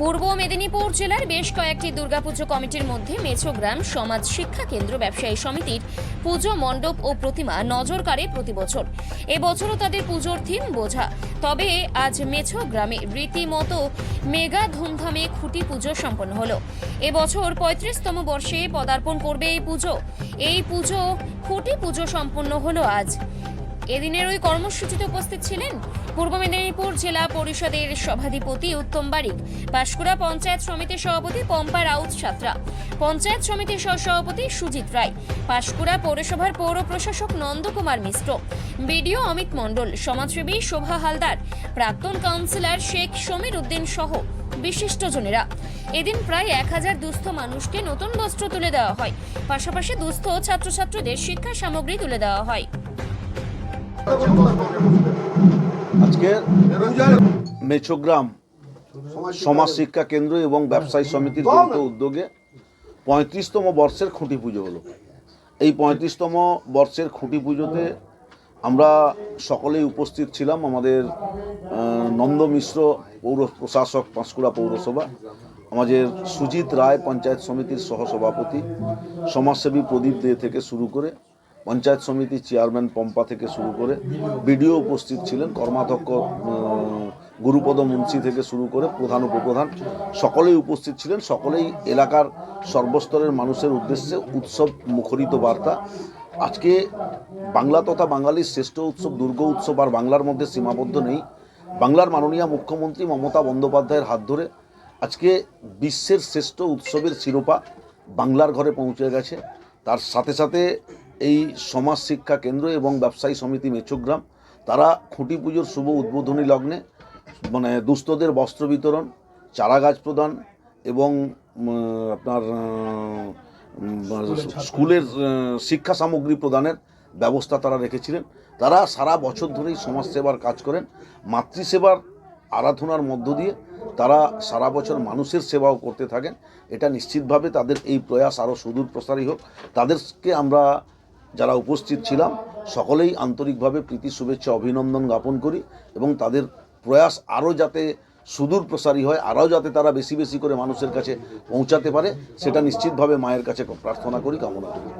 পূর্ব মেদিনীপুর জেলার বেশ কয়েকটি দুর্গাপুজো কমিটির মধ্যে মেছোগ্রাম সমাজ শিক্ষা কেন্দ্র ব্যবসায়ী সমিতির পুজো মণ্ডপ ও প্রতিমা নজর কাড়ে প্রতি বছর। এবছরও তাদের পুজোর থিম বোঝা। তবে আজ মেছো গ্রামে রীতিমতো মেগা ধুমধামে খুঁটি পুজো সম্পন্ন হলো। এবছর পঁয়ত্রিশতম বর্ষে পদার্পণ করবে এই পুজো। এই পুজো খুঁটি পুজো সম্পন্ন হলো আজ। এদিনের ওই কর্মসূচিতে উপস্থিত ছিলেন পূর্ব মেদিনীপুর জেলা পরিষদের সভাধিপতি উত্তম বারিক, পাঁশকুড়া পঞ্চায়েত সমিতির সভাপতি পম্পা রাউত সাতরা, পঞ্চায়েত সমিতির সহসভাপতি সুজিত রায়, পাঁশকুড়া পৌরসভার পৌর প্রশাসক নন্দকুমার মিশ্র, বিডিও অমিত মণ্ডল, সমাজসেবী শোভা হালদার, প্রাক্তন কাউন্সিলর শেখ সমীর উদ্দিন সহ বিশিষ্টজনেরা। এদিন প্রায় এক হাজার দুস্থ মানুষকে নতুন বস্ত্র তুলে দেওয়া হয়। পাশাপাশি দুস্থ ছাত্রছাত্রীদের শিক্ষা সামগ্রী তুলে দেওয়া হয়। মেছোগ্রাম সমাজ শিক্ষা কেন্দ্র এবং ব্যবসায়ী সমিতির যৌথ উদ্যোগে পঁয়ত্রিশতম বর্ষের খুঁটি পুজো হলো। এই পঁয়ত্রিশতম বর্ষের খুঁটি পুজোতে আমরা সকলেই উপস্থিত ছিলাম, আমাদের নন্দ মিশ্র পৌর প্রশাসক পাঁশকুড়া পৌরসভা, আমাদের সুজিত রায় পঞ্চায়েত সমিতির সহসভাপতি, সমাজসেবী প্রদীপ দে থেকে শুরু করে পঞ্চায়েত সমিতির চেয়ারম্যান পম্পা থেকে শুরু করে বিডিও উপস্থিত ছিলেন, কর্মাধ্যক্ষ গুরুপদ মুন্সি থেকে শুরু করে প্রধান উপপ্রধান, সকলেই উপস্থিত ছিলেন, সকলেই এলাকার সর্বস্তরের মানুষের উদ্দেশ্যে উৎসব মুখরিত বার্তা। আজকে বাংলা তথা বাঙালির শ্রেষ্ঠ উৎসব, দুর্গা উৎসব আর বাংলার মধ্যে সীমাবদ্ধ নেই। বাংলার মাননীয় মুখ্যমন্ত্রী মমতা বন্দ্যোপাধ্যায়ের হাত ধরে আজকে বিশ্বের শ্রেষ্ঠ উৎসবের শিরোপা বাংলার ঘরে পৌঁছে গেছে। তার সাথে সাথে এই সমাজ শিক্ষা কেন্দ্র এবং ব্যবসায়ী সমিতি মেচোগ্রাম তারা খুঁটি পুজোর শুভ উদ্বোধনী লগ্নে মানে দুস্থদের বস্ত্র বিতরণ চারা গাছ প্রদান এবং আপনার স্কুলের শিক্ষা সামগ্রী প্রদানের ব্যবস্থা তারা রেখেছিলেন। তারা সারা বছর ধরেই সমাজসেবার কাজ করেন মাতৃসেবার আরাধনার মধ্য দিয়ে তারা সারা বছর মানুষের সেবাও করতে থাকেন। এটা নিশ্চিতভাবে তাদের এই প্রয়াস আরও সুদূর প্রসারী হোক। তাদেরকে আমরা যারা উপস্থিত ছিলাম, সকলেই আন্তরিকভাবে প্রীতি, শুভেচ্ছা, অভিনন্দন জ্ঞাপন করি এবং তাদের প্রয়াস আরও যাতে সুদূর প্রসারী হয়, আরও যাতে তারা বেশি বেশি করে মানুষের কাছে পৌঁছাতে পারে, সেটা নিশ্চিতভাবে মায়ের কাছে প্রার্থনা করি, কামনা করি।